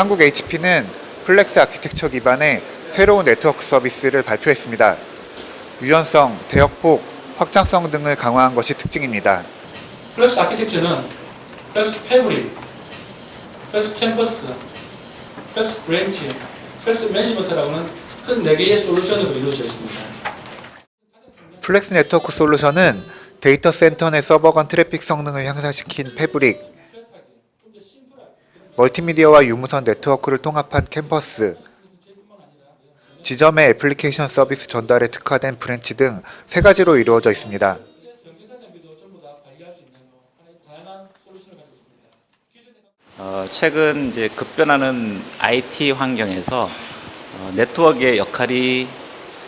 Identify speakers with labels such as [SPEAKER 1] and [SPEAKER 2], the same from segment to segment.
[SPEAKER 1] 한국 HP는 플렉스 아키텍처 기반의 새로운 네트워크 서비스를 발표했습니다. 유연성, 대역폭, 확장성 등을 강화한 것이 특징입니다.
[SPEAKER 2] 플렉스 아키텍처는 플렉스 패브릭, 플렉스 캠퍼스, 플렉스 브랜치, 플렉스 매니지먼트라고는 큰 4개의 솔루션으로 이루어져 있습니다.
[SPEAKER 1] 플렉스 네트워크 솔루션은 데이터 센터 내 서버 간 트래픽 성능을 향상시킨 패브릭, 멀티미디어와 유무선 네트워크를 통합한 캠퍼스, 지점의 애플리케이션 서비스 전달에 특화된 브랜치 등 세 가지로 이루어져 있습니다.
[SPEAKER 3] 어, 최근 이제 급변하는 IT 환경에서 어, 네트워크의 역할이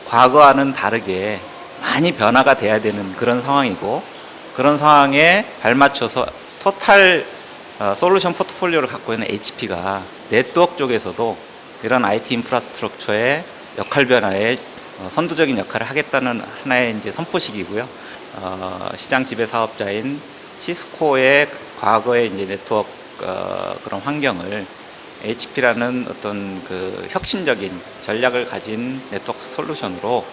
[SPEAKER 3] 과거와는 다르게 많이 변화가 돼야 되는 그런 상황이고 그런 상황에 발맞춰서 토탈 어, 솔루션 포트폴리오를 갖고 있는 HP가 네트워크 쪽에서도 이런 IT 인프라스트럭처의 역할 변화에 어, 선두적인 역할을 하겠다는 하나의 이제 선포식이고요. 어, 시장 지배 사업자인 시스코의 과거의 이제 네트워크 어, 그런 환경을 HP라는 어떤 그 혁신적인 전략을 가진 네트워크 솔루션으로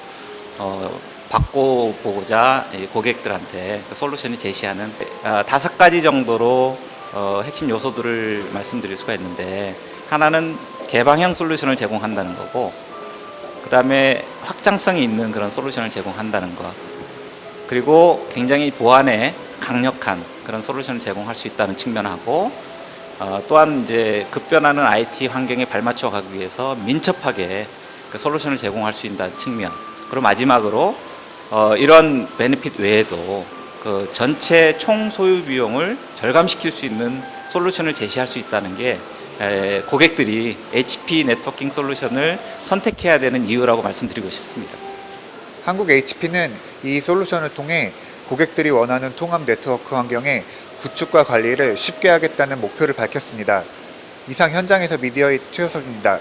[SPEAKER 3] 어, 바꿔보고자 이 고객들한테 그 솔루션이 제시하는 아, 다섯 가지 정도로 어, 핵심 요소들을 말씀드릴 수가 있는데 하나는 개방형 솔루션을 제공한다는 거고 그 다음에 확장성이 있는 그런 솔루션을 제공한다는 것. 그리고 굉장히 보안에 강력한 그런 솔루션을 제공할 수 있다는 측면하고 어, 또한 이제 급변하는 IT 환경에 발맞춰 가기 위해서 민첩하게 그 솔루션을 제공할 수 있다는 측면. 그리고 마지막으로 어, 이런 베네핏 외에도 그 전체 총 소유 비용을 절감시킬 수 있는 솔루션을 제시할 수 있다는 게 에, 고객들이 HP 네트워킹 솔루션을 선택해야 되는 이유라고 말씀드리고 싶습니다.
[SPEAKER 1] 한국 HP는 이 솔루션을 통해 고객들이 원하는 통합 네트워크 환경의 구축과 관리를 쉽게 하겠다는 목표를 밝혔습니다. 이상 현장에서 미디어의 최효석입니다.